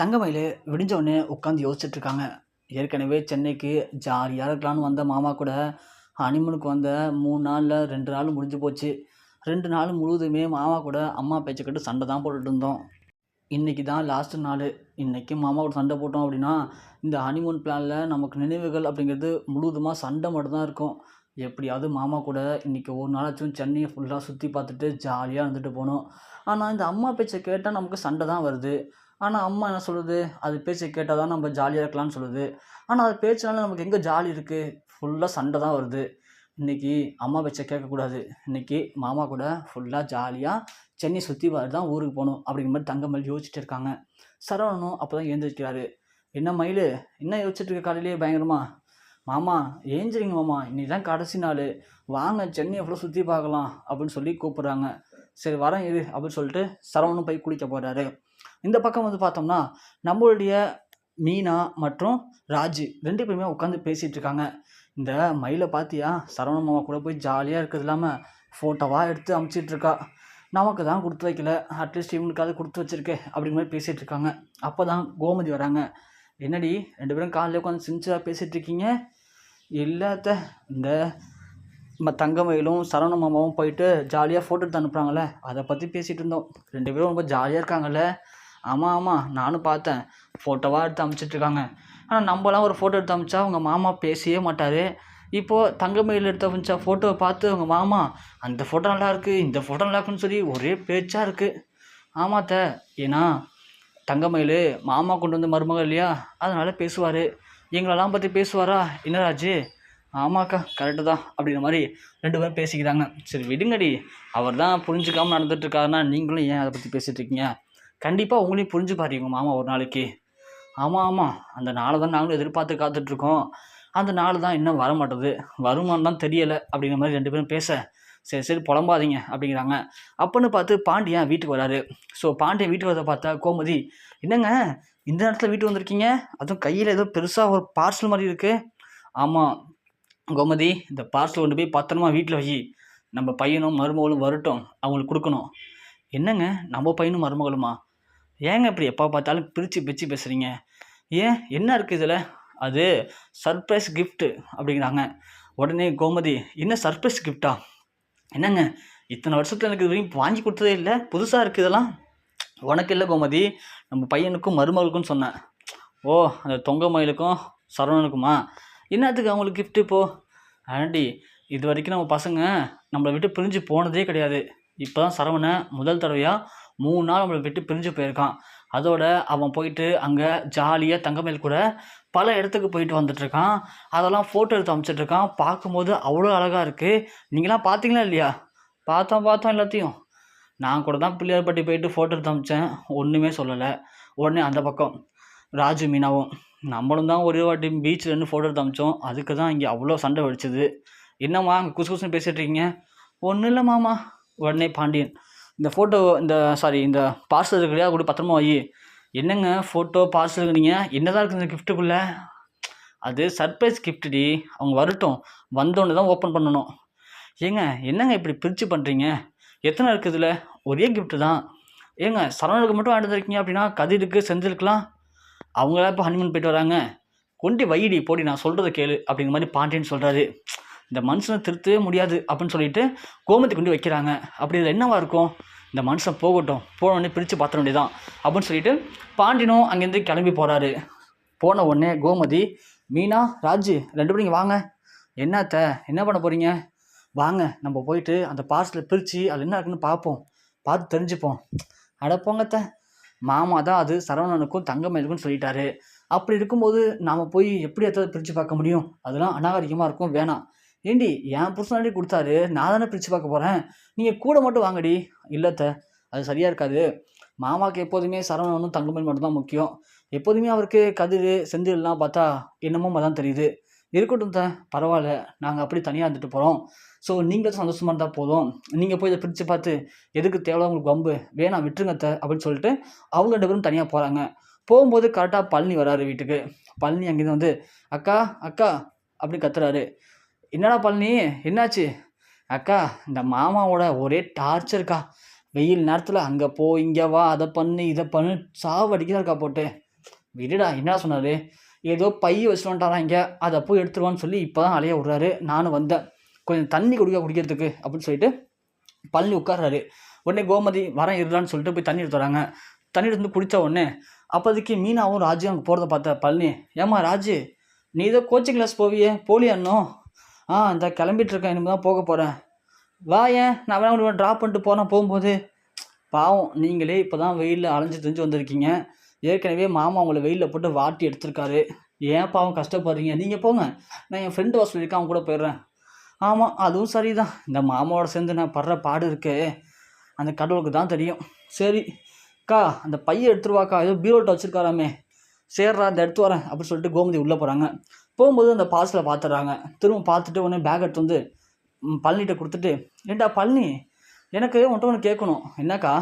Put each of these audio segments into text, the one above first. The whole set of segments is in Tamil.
தங்கமயில் விடிஞ்சவொடனே உட்காந்து யோசிச்சுட்ருக்காங்க. ஏற்கனவே சென்னைக்கு ஜாலியாக இருக்கலான்னு வந்த மாமா கூட ஹனிமூனுக்கு வந்த மூணு நாளில் ரெண்டு நாள் முடிஞ்சு போச்சு. ரெண்டு நாள் முழுவதுமே மாமா கூட அம்மா பேச்சை சண்டை தான் போட்டுட்டு இருந்தோம். இன்றைக்கி தான் லாஸ்ட்டு நாள். இன்றைக்கி மாமா கூட சண்டை போட்டோம் அப்படின்னா இந்த ஹனிமூன் பிளானில் நமக்கு நினைவுகள் அப்படிங்கிறது முழுவதுமாக சண்டை மட்டும்தான் இருக்கும். எப்படியாவது மாமா கூட இன்றைக்கி ஒரு நாளாச்சும் சென்னையை ஃபுல்லாக சுற்றி பார்த்துட்டு ஜாலியாக இருந்துட்டு போகணும் ஆனால் இந்த அம்மா பேச்சை கேட்டால் நமக்கு சண்டை தான் வருது. ஆனால் அம்மா என்ன சொல்லுது? அது பேச்சை கேட்டால் தான் நம்ம ஜாலியாக இருக்கலாம்னு சொல்லுது. ஆனால் அது பேச்சினால நமக்கு எங்கே ஜாலி இருக்குது ஃபுல்லாக சண்டை தான் வருது. இன்றைக்கி அம்மா பேச்சை கேட்கக்கூடாது. இன்றைக்கி மாமா கூட ஃபுல்லாக ஜாலியாக சென்னை சுற்றி பார்த்து தான் ஊருக்கு போகணும் அப்படிங்கிற மாதிரி தங்கமல் யோசிச்சுட்டு இருக்காங்க. சரவணனும் அப்போ தான் எழுந்திருக்கிறாரு. என்ன மயில்? என்ன யோசிச்சுட்டு இருக்க காலையிலேயே பயங்கரமா? மாமா ஏஞ்சிரிங்க மாமா. இன்னைக்கு தான் கடைசி நாள். வாங்க சென்னை எவ்வளோ சுற்றி பார்க்கலாம் அப்படின்னு சொல்லி கூப்பிட்றாங்க. சரி வரேன் இரு அப்படின்னு சொல்லிட்டு சரவணும் போய் குளிக்க போகிறாரு இந்த பக்கம் வந்து பார்த்தோம்னா நம்மளுடைய மீனா மற்றும் ராஜு ரெண்டு பேருமே உட்காந்து பேசிகிட்டு இருக்காங்க. இந்த மயிலை பார்த்தியா சரவண மாமா கூட போய் ஜாலியாக இருக்கிறது இல்லாமல் ஃபோட்டோவாக எடுத்து அமுச்சிட்டு இருக்கா. நமக்கு தான் கொடுத்து வைக்கல. அட்லீஸ்ட் இவனுக்காவது கொடுத்து வச்சுருக்கே அப்படிங்கிற மாதிரி பேசிகிட்டு இருக்காங்க. அப்போ தான் கோமதி வராங்க. என்னடி ரெண்டு பேரும் காலையில் உட்காந்து சின்சராக பேசிகிட்டு இருக்கீங்க? இல்லாத இந்த நம்ம தங்கமயிலும் சரவண மாமாவும் போயிட்டு ஜாலியாக ஃபோட்டோ எடுத்து அனுப்புகிறாங்களே அதை பற்றி பேசிகிட்டு இருந்தோம். ரெண்டு பேரும் ரொம்ப ஜாலியாக இருக்காங்கல்ல. ஆமாம் ஆமாம் நானும் பார்த்தேன். ஃபோட்டோவாக எடுத்து அமுச்சிட்ருக்காங்க ஆனால் நம்மலாம் ஒரு ஃபோட்டோ எடுத்து அமிச்சா அவங்க மாமா பேசவே மாட்டார். இப்போது தங்கமயில் எடுத்து அமிச்சா ஃபோட்டோவை பார்த்து அவங்க மாமா அந்த ஃபோட்டோ நல்லா இருக்குது இந்த ஃபோட்டோ நல்லா இருக்குன்னு சொல்லி ஒரே பேச்சாக இருக்குது ஆமாத்த ஏன்னா தங்கமயில் மாமா கொண்டு வந்து மருமகள் இல்லையா? அதனால் பேசுவார். எங்களெல்லாம் பற்றி பேசுவாரா? என்னராஜு ஆமாக்கா கரெக்டு தான் அப்படிங்கிற மாதிரி ரெண்டு பேரும் பேசிக்கிறாங்க சரி விடுங்கடி. அவர் தான் புரிஞ்சுக்காமல் நடந்துகிட்ருக்காருன்னா நீங்களும் ஏன் அதை பற்றி பேசிகிட்டு இருக்கீங்க கண்டிப்பாக உங்களையும் புரிஞ்சு பாருங்க மாமா ஒரு நாளைக்கு. ஆமாம் ஆமாம் அந்த நாளை தான் நாங்களும் எதிர்பார்த்து காத்துட்ருக்கோம் அந்த நாள் தான் இன்னும் வர மாட்டேது வருமானு தான் தெரியலை அப்படிங்கிற மாதிரி ரெண்டு பேரும் பேச சரி சரி புலம்பாதீங்க அப்படிங்கிறாங்க. அப்போன்னு பார்த்து பாண்டியன் வீட்டுக்கு வராரு. ஸோ பாண்டியன் வீட்டுக்கு வரதை பார்த்தா கோமதி என்னங்க இந்த நேரத்தில் வீட்டுக்கு வந்திருக்கீங்க? அதுவும் கையில் ஏதோ பெருசாக ஒரு பார்சல் மாதிரி இருக்குது ஆமாம் கோமதி இந்த பார்சல் கொண்டு போய் பத்திரமா வீட்டில் வை. நம்ம பையனும் மருமகளும் வரட்டும். அவங்களுக்கு கொடுக்கணும். என்னங்க? நம்ம பையனும் மருமகளுமா? ஏங்க இப்படி எப்போ பார்த்தாலும் பிரித்து பிரித்து பேசுகிறீங்க ஏன்? என்ன இருக்குது இதில்? அது சர்ப்ரைஸ் கிஃப்ட்டு அப்படிங்கிறாங்க. உடனே கோமதி என்ன சர்ப்ரைஸ் கிஃப்ட்டா என்னங்க? இத்தனை வருஷத்தில் எனக்கு இது வரைக்கும் வாங்கி கொடுத்ததே இல்லை. புதுசாக இருக்குது இதெல்லாம். உனக்கு இல்லை கோமதி. நம்ம பையனுக்கும் மருமகளுக்கும் சொன்னேன். ஓ அந்த தொங்க மயிலுக்கும் சரவணனுக்குமா? என்னத்துக்கு அவங்களுக்கு கிஃப்ட் இப்போது ஆண்டி இது வரைக்கும் நம்ம பசங்க நம்மளை விட்டு பிரிஞ்சு போனதே கிடையாது. இப்போ தான் சரவணை முதல் தடவையாக மூணு நாள் நம்மளை விட்டு பிரிஞ்சு போயிருக்கான். அதோட அவன் போயிட்டு அங்கே ஜாலியாக தங்கமேல் கூட பல இடத்துக்கு போயிட்டு வந்துட்டுருக்கான். அதெல்லாம் ஃபோட்டோ எடுத்து அனுப்பிச்சிட்ருக்கான் பார்க்கும்போது அவ்வளோ அழகாக இருக்குது நீங்களாம் பார்த்தீங்களா இல்லையா? பார்த்தோம் பார்த்தோம் எல்லாத்தையும். நான் கூட தான் பிள்ளையார்பட்டி போயிட்டு ஃபோட்டோ எடுத்து அமிச்சேன். ஒன்றுமே சொல்லலை. உடனே அந்த பக்கம் ராஜு மீனாவும். நம்மளும் தான் ஒரே வாட்டி பீச்சில் இருந்து ஃபோட்டோ எடுத்து அமிச்சோம். அதுக்கு தான் இங்கே அவ்வளோ சண்டை வெடிச்சது. என்னம்மா அங்கே குசு குசுன்னு பேசிகிட்டு இருக்கீங்க? ஒன்றும் இல்லை மாமா உடனே பாண்டியன். இந்த ஃபோட்டோ இந்த சாரி இந்த பார்சல் இருக்கு கூட பத்திரமா வை. என்னங்க ஃபோட்டோ பார்சல் நீங்கள் என்னதான் இருக்குது இந்த கிஃப்ட்டுக்குள்ளே அது சர்ப்ரைஸ் கிஃப்ட்டுடி அவங்க வரட்டும். வந்தோடனே தான் ஓப்பன் பண்ணணும். ஏங்க என்னங்க இப்படி பிரித்து பண்ணுறீங்க எத்தனை இருக்குது இதில்? ஒரே கிஃப்ட்டு தான். ஏங்க சரவணனுக்கு மட்டும் வாங்கிட்டு இருக்கீங்க அப்படின்னா கதிருக்கு செஞ்சிருக்கலாம் அவங்களா இப்போ ஹனிமூன் போயிட்டு வராங்க. கொண்டு வைடி போடி நான் சொல்கிறத கேளு அப்படிங்கிற மாதிரி பாண்டியன் சொல்கிறாரு இந்த மனுஷனை திருத்தவே முடியாது அப்படின்னு சொல்லிட்டு கோமத்தை கொண்டு வைக்கிறாங்க. அப்படி இதில் என்னவா இருக்கும்? இந்த மனுஷன் போகட்டும் போன பிரித்து பார்த்துட வேண்டியதான் அப்படின்னு சொல்லிட்டு பாண்டியனும் அங்கேருந்து கிளம்பி போகிறாரு போன உடனே கோமதி மீனா ராஜு ரெண்டு பேரும் இங்கே வாங்க. என்னத்த என்ன பண்ண போகிறீங்க வாங்க நம்ம போயிட்டு அந்த பார்சலை பிரித்து அது என்ன இருக்குன்னு பார்ப்போம். பார்த்து தெரிஞ்சுப்போம். அட போங்கத்த மாமா தான் அது சரவணனுக்கும் தங்கமயிலுக்கும் சொல்லிட்டாரு. அப்படி இருக்கும்போது நாம் போய் எப்படி எத்தனை பிரித்து பார்க்க முடியும்? அதெல்லாம் அநாகரிகமாக இருக்கும் வேணாம். ஏண்டி என் புருஷனாடி கொடுத்தாரு நான் தானே பிரித்து பார்க்க போகிறேன் நீங்கள் கூட மட்டும் வாங்கடி. இல்லைத்த அது சரியாக இருக்காது. மாமாவுக்கு எப்போதுமே சரவணனும் தங்கமயில் மட்டும்தான் முக்கியம். எப்போதுமே அவருக்கு கதிர் செந்தில்லாம் பார்த்தா என்னமோ தான் தெரியுது. இருக்கட்டும் த பரவாயில்ல. நாங்கள் அப்படி தனியாக இருந்துட்டு போகிறோம் ஸோ நீங்களும் சந்தோஷமாக இருந்தால் போதும். நீங்கள் போய் இதை பிரித்து பார்த்து எதுக்கு தேவையில்ல உங்களுக்கு வம்பு? வேணாம் விட்டுருங்க த அப்படின்னு சொல்லிட்டு அவங்க ரெண்டு பேரும் தனியாக போகிறாங்க போகும்போது கரெக்டாக பழனி வராரு வீட்டுக்கு. பழனி அங்கேருந்து வந்து அக்கா அக்கா அப்படி கத்துறாரு. என்னடா பழனி? என்னாச்சு? அக்கா இந்த மாமாவோட ஒரே டார்ச்சர்க்கா வெயில் நேரத்தில் அங்கே போ இங்கே வா அதை பண்ணு இதை பண்ணு சாவடிக்கிறாருக்கா போட்டு. விடுடா என்ன சொன்னார்? ஏதோ பைய வச்சுட்டு அதை போய் எடுத்துருவான்னு சொல்லி இப்போ தான் அலைய விட்றாரு. நானும் வந்தேன். கொஞ்சம் தண்ணி குடிக்க குடிக்கிறதுக்கு அப்படின்னு சொல்லிட்டு பழனி உட்கார்றாரு. உடனே கோமதி வரேன் இருடான்னு சொல்லிட்டு போய் தண்ணி எடுத்து வராங்க. தண்ணி எடுத்து வந்து குடித்த உடனே அப்போதைக்கு மீனாவும் ராஜும் அங்கே போகிறத பார்த்த பழனி ஏம்மா ராஜு நீ ஏதோ கோச்சிங் கிளாஸ் போவியே? போலியான்னோ ஆ இந்த கிளம்பிட்டுருக்கேன் இனிமே இனிமேல் தான் போக போகிறேன் வா ஏன்? நான் வேணா ட்ராப் பண்ணிட்டு போனேன் போகும்போது. பாவம் நீங்களே இப்போ தான் வெயிலில் அலைஞ்சு தெரிஞ்சு வந்திருக்கீங்க. ஏற்கனவே மாமா உங்களை வெயிலில் போட்டு வாட்டி எடுத்திருக்காரு. ஏன் பாவம் கஷ்டப்படுறீங்க? நீங்கள் போங்க. நான் என் ஃப்ரெண்டு வாசல் இருக்கேன் அவன் கூட போயிடுறேன். ஆமாம் அதுவும் சரி தான் இந்த மாமாவோட சேர்ந்து நான் படுற பாடு இருக்கே. அந்த கடவுளுக்கு தான் தெரியும். சரி அக்கா அந்த பையன் எடுத்துருவாக்கா ஏதோ பீரோட்ட வச்சுருக்காராமே. சேர்றா அந்த எடுத்து வரேன் அப்படின்னு சொல்லிட்டு கோமதி உள்ளே போகிறாங்க போகும்போது அந்த பார்சலை பார்த்துட்றாங்க திரும்ப பார்த்துட்டு உடனே பேக் எடுத்து வந்து பழனிகிட்ட கொடுத்துட்டு ஏண்டா பழனி? எனக்கு உன்ட்ட ஒன்று கேட்கணும் என்னக்கா?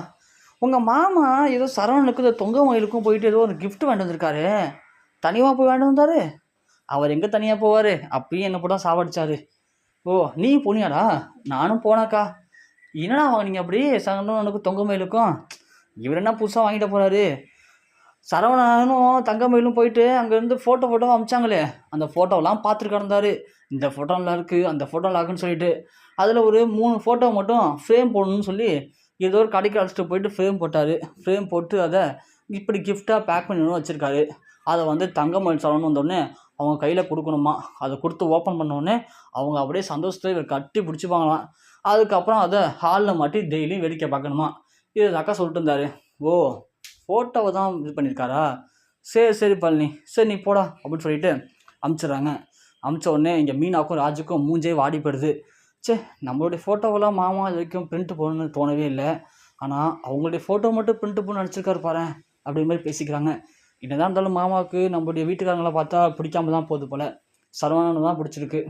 உங்கள் மாமா ஏதோ சரவணனுக்கு இந்த தொங்க மயிலுக்கும் போயிட்டு ஏதோ ஒரு கிஃப்ட் வாங்கிட்டு வந்திருக்காரு. தனியாக போய் வாங்கிட்டு வந்தார். அவர் எங்கே தனியாக போவார்? அப்பயும் என்ன போட்டால் சாவடிச்சாரு. ஓ நீ போனியாடா? நானும் போனாக்கா. என்னடா வாங்குனீங்க அப்படி சரவணனுக்கு தொங்க மயிலுக்கும்? இவர் என்ன புதுசாக வாங்கிட்டு போகிறாரு சரவணனும் தங்கமயிலும் போயிட்டு அங்கேருந்து ஃபோட்டோ ஃபோட்டோ அமிச்சாங்களே. அந்த ஃபோட்டோலாம் பார்த்துட்டு கிடந்தாரு. இந்த ஃபோட்டோ நல்லா இருக்குது அந்த ஃபோட்டோ நல்லா இருக்குன்னு சொல்லிட்டு. அதில் ஒரு மூணு ஃபோட்டோ மட்டும் ஃப்ரேம் போடணும்னு சொல்லி ஏதோ ஒரு கடைக்கு அழைச்சிட்டு போயிட்டு ஃப்ரேம் போட்டார். ஃப்ரேம் போட்டு அதை இப்படி கிஃப்டாக பேக் பண்ணணும் வச்சுருக்காரு. அதை வந்து தங்கமயில் சரவணன் வந்தோடனே அவங்க கையில் கொடுக்கணுமா? அதை கொடுத்து ஓப்பன் பண்ணோடனே அவங்க அப்படியே சந்தோஷத்தில் இவர் கட்டி பிடிச்சிப்பாங்களாம். அதுக்கப்புறம் அதை ஹாலில் மாட்டி டெய்லியும் வேடிக்கை பார்க்கணுமா? இது அக்கா சொல்லிட்டு இருந்தார். ஓ ஃபோட்டோவை தான் இது பண்ணியிருக்காரா சரி சரி பழனி. சரி நீ போடா அப்படின்னு சொல்லிட்டு அமுச்சிடுறாங்க. அமுச்ச உடனே இங்கே மீனாக்கும் ராஜுக்கும் மூஞ்சே வாடி போயிடுது. சே நம்மளுடைய ஃபோட்டோவெல்லாம் மாமா இது வரைக்கும் பிரிண்ட் போடணும்னு தோணவே இல்லை. ஆனால் அவங்களுடைய ஃபோட்டோ மட்டும் பிரிண்ட் போட்டு நினச்சிருக்காரு பாரு அப்படி மாதிரி பேசிக்கிறாங்க. என்னதான் இருந்தாலும் மாமாவுக்கு நம்மளுடைய வீட்டுக்காரங்களை பார்த்தா பிடிக்காம தான் போகுது போல். சரவணன் தான் பிடிச்சிருக்கு.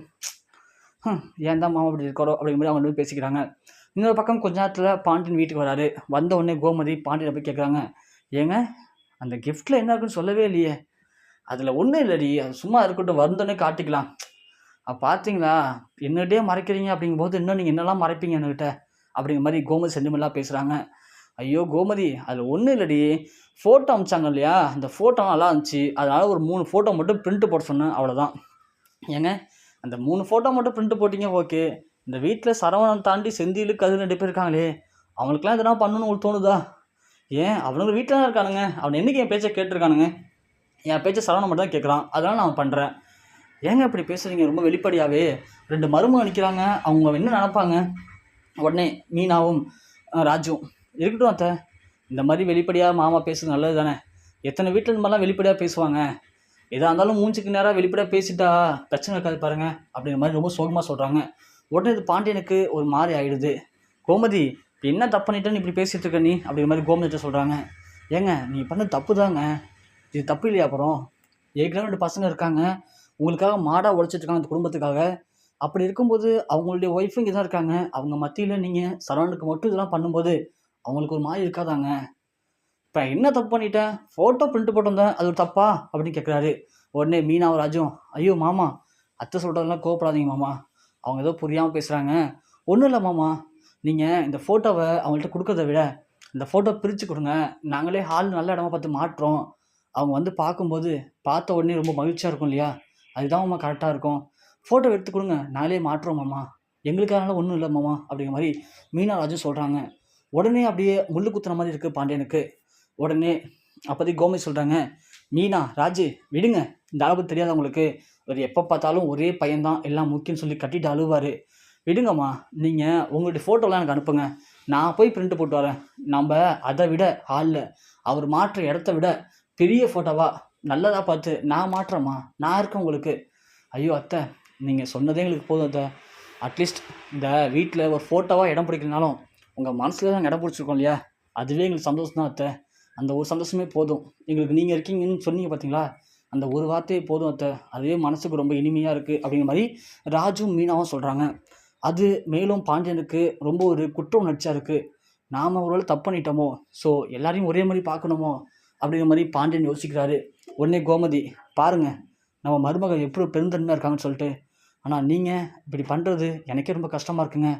ஏன் தான் மாமா இப்படி இருக்காரோ அப்படிங்கிற மாதிரி அவங்க பேசிக்கிறாங்க. இன்னொரு பக்கம் கொஞ்ச நேரத்தில் பாண்டியன் வீட்டுக்கு வராரு. வந்த உடனே கோமதி பாண்டியனை போய் கேட்குறாங்க ஏங்க அந்த கிஃப்ட்டில் என்ன இருக்குன்னு சொல்லவே இல்லையே. அதில் ஒன்றும் இல்லடி அது சும்மா இருக்கட்டும் வந்தோடனே காட்டிக்கலாம். பார்த்தீங்களா என்னகிட்டே மறைக்கிறீங்க அப்படிங்கும்போது இன்னும் நீங்கள் என்னெல்லாம் மறைப்பீங்க என்கிட்ட அப்படிங்கிற மாதிரி கோமதி சென்டிமெண்ட்லாம் பேசுகிறாங்க ஐயோ கோமதி அதில் ஒன்றும் இல்லடி. ஃபோட்டோ அமிச்சாங்க இல்லையா? அந்த ஃபோட்டோ நல்லா இருந்துச்சு. அதனால் ஒரு மூணு ஃபோட்டோ மட்டும் பிரிண்ட் போட சொன்னேன் அவ்வளோதான் ஏங்க அந்த மூணு ஃபோட்டோ மட்டும் பிரிண்ட் போட்டிங்க ஓகே. இந்த வீட்டில் சரவணன் தாண்டி செந்தியிலு கதிர் ரெண்டு பேர் இருக்காங்களே. அவங்களுக்குலாம் எதனா பண்ணணும்னு உங்களுக்கு தோணுதா? ஏன்? அவனுங்க வீட்டில் தான் இருக்கானுங்க. அவன் என்னைக்கு என் பேச்சை கேட்டிருக்கானுங்க? என் பேச்சை சரவணன் மட்டும் தான் கேட்குறான். அதனால் நான் பண்ணுறேன் ஏங்க இப்படி பேசுகிறீங்க ரொம்ப வெளிப்படையாகவே ரெண்டு மருமக நிற்கிறாங்க அவங்க என்ன நினப்பாங்க? உடனே மீனாவும் ராஜும் ராஜுவும் இருக்கட்டும் அத்தை. இந்த மாதிரி வெளிப்படையாக மாமா பேசுறது நல்லது தானே? எத்தனை வீட்டில் இந்த மாதிரிலாம் வெளிப்படையாக பேசுவாங்க? எதாக இருந்தாலும் மூஞ்சிக்கு நேராக வெளிப்படையாக பேசிட்டா பிரச்சனை இருக்காது பாருங்க அப்படிங்கிற மாதிரி ரொம்ப சோகமாக சொல்கிறாங்க உடனே இது பாண்டியனுக்கு ஒரு மாதிரி ஆயிடுது. கோமதி இப்போ என்ன தப்பு பண்ணிட்டேன்னு இப்படி பேசிகிட்டு இருக்க நீ? அப்படிங்கிற மாதிரி கோமதிட்ட சொல்கிறாங்க ஏங்க நீ பண்ண தப்பு தாங்க. இது தப்பு இல்லையா அப்புறம்? ஏற்கனவே ரெண்டு பசங்க இருக்காங்க. உங்களுக்காக மாடாக உழைச்சிட்ருக்காங்க அந்த குடும்பத்துக்காக. அப்படி இருக்கும்போது அவங்களுடைய ஒய்ஃபும் இங்கே தான் இருக்காங்க. அவங்க மத்தியில் நீங்கள் சரௌண்டுக்கு மட்டும் இதெல்லாம் பண்ணும்போது அவங்களுக்கு ஒரு மாதிரி இருக்காதாங்க. இப்போ என்ன தப்பு பண்ணிட்டேன்? ஃபோட்டோ பிரிண்ட் போட்டு வந்தேன் அது ஒரு தப்பா? அப்படின்னு கேட்குறாரு உடனே மீனாவும் ராஜும் ஐயோ மாமா அத்தை சொல்கிறதெல்லாம் கோவப்படாதீங்க மாமா. அவங்க ஏதோ புரியாமல் பேசுகிறாங்க ஒன்றும் இல்லை மாமா. நீங்கள் இந்த ஃபோட்டோவை அவங்கள்ட்ட கொடுக்கறத விட இந்த ஃபோட்டோ பிரித்து கொடுங்க. நாங்களே ஹால் நல்ல இடமா பார்த்து மாட்டுறோம். அவங்க வந்து பார்க்கும்போது பார்த்த உடனே ரொம்ப மகிழ்ச்சியாக இருக்கும் இல்லையா? அதுதான் மாமா கரெக்டாக இருக்கும். ஃபோட்டோ எடுத்து கொடுங்க. நாங்களே மாட்டுறோம் மாமா. எங்களுக்காக ஒன்றும் இல்லை மாமா அப்படிங்கிற மாதிரி மீனா ராஜு சொல்கிறாங்க உடனே அப்படியே முள்ளு குத்துற மாதிரி இருக்குது பாண்டியனுக்கு. உடனே அப்போதைக்கு கோமதி சொல்கிறாங்க மீனா ராஜு விடுங்க. இந்த அளவு தெரியாத உங்களுக்கு? ஒரு எப்போ பார்த்தாலும் ஒரே பையன்தான். எல்லாம் முக்கியம்னு சொல்லி கட்டிட்டு அழுவார். விடுங்கம்மா நீங்கள் உங்களுடைய ஃபோட்டோலாம் எனக்கு அனுப்புங்க. நான் போய் பிரிண்ட் போட்டு வரேன். நம்ம அதை விட ஹாலில் அவர் மாற்ற இடத்த விட பெரிய ஃபோட்டோவாக நல்லதாக பார்த்து நான் மாற்றமா? நான் இருக்கேன் உங்களுக்கு ஐயோ அத்தை நீங்கள் சொன்னதே எங்களுக்கு போதும் அத்தை. அட்லீஸ்ட் இந்த வீட்டில் ஒரு ஃபோட்டோவாக இடம் பிடிக்கலனாலும் உங்கள் மனசில் தான் இடம் பிடிச்சிருக்கோம் இல்லையா? அதுவே எங்களுக்கு சந்தோஷம் தான் அத்தை. அந்த ஒரு சந்தோஷமே போதும். எங்களுக்கு நீங்கள் இருக்கீங்கன்னு சொன்னீங்க பார்த்தீங்களா அந்த ஒரு வார்த்தையே போதும் அத்தை. அதுவே மனசுக்கு ரொம்ப இனிமையாக இருக்குது அப்படிங்கிற மாதிரி ராஜும் மீனாவும் சொல்கிறாங்க அது மேலும் பாண்டியனுக்கு ரொம்ப ஒரு குற்ற உணர்ச்சியாக இருக்குது நாம் ஒருவேளை தப்பு பண்ணிட்டோமோ? ஸோ எல்லாரையும் ஒரே மாதிரி பார்க்கணுமோ? அப்படிங்கிற மாதிரி பாண்டியன் யோசிக்கிறாரு. உடனே கோமதி பாருங்க. நம்ம மருமகள் எப்படி பெருந்தன்மையாக இருக்காங்கன்னு சொல்லிட்டு. ஆனால் நீங்கள் இப்படி பண்ணுறது எனக்கே ரொம்ப கஷ்டமாக இருக்குங்க.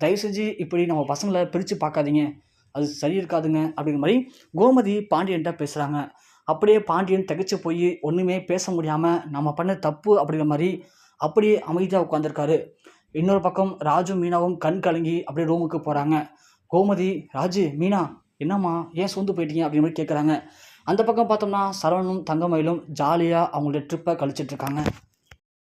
தயவு செஞ்சு இப்படி நம்ம பசங்களை பிரித்து பார்க்காதீங்க. அது சரி இருக்காதுங்க அப்படிங்கிற மாதிரி கோமதி பாண்டியன்ட்ட பேசுகிறாங்க அப்படியே பாண்டியன் தகச்சு போய் ஒன்றுமே பேச முடியாமல் நம்ம பண்ண தப்பு அப்படிங்கிற மாதிரி அப்படியே அமைதியாக உட்காந்துருக்காரு இன்னொரு பக்கம் ராஜு மீனாவும் கண் கலங்கி அப்படியே ரூமுக்கு போகிறாங்க கோமதி ராஜு மீனா என்னம்மா ஏன் சோர்ந்து போயிட்டீங்க அப்படிங்கிற மாதிரி கேட்குறாங்க அந்த பக்கம் பார்த்தோம்னா சரவணும் தங்கமயிலும் ஜாலியாக அவங்களுடைய ட்ரிப்பை கழிச்சிட்டு இருக்காங்க.